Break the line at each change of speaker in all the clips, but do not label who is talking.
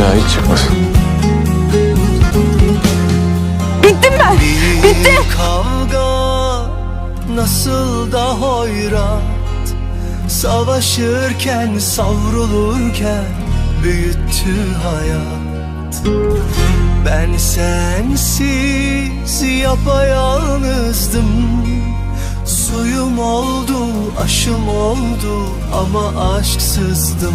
daha hiç çıkmasın. Bittim ben. Bitti. Kavga nasıl da hoyrat Savaşırken savrulurken büyüttü hayat Ben sensiz yapayalnızdım Suyum oldu, aşım oldu ama aşksızdım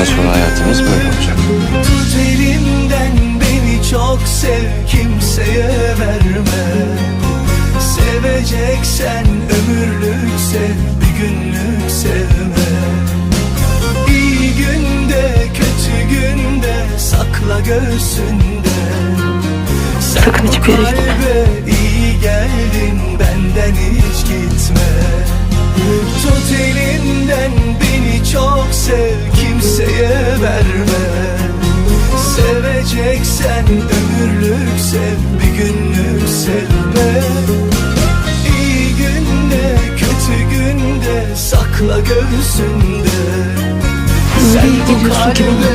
Bundan sonra hayatımız böyle olacak.
Tut elimden beni çok sev kimseye verme. Seveceksen ömürlük sev bir günlük sevme. İyi günde kötü günde sakla göğsünde. Sen
Sakın hiçbir yere
kalbe iyi geldin benden hiç gitme. Tut elimden beni çok sev kimseye verme. Seveceksen ömürlük sev bir günlük sevme. İyi günde kötü günde sakla göğsünde. Sen bu kalbe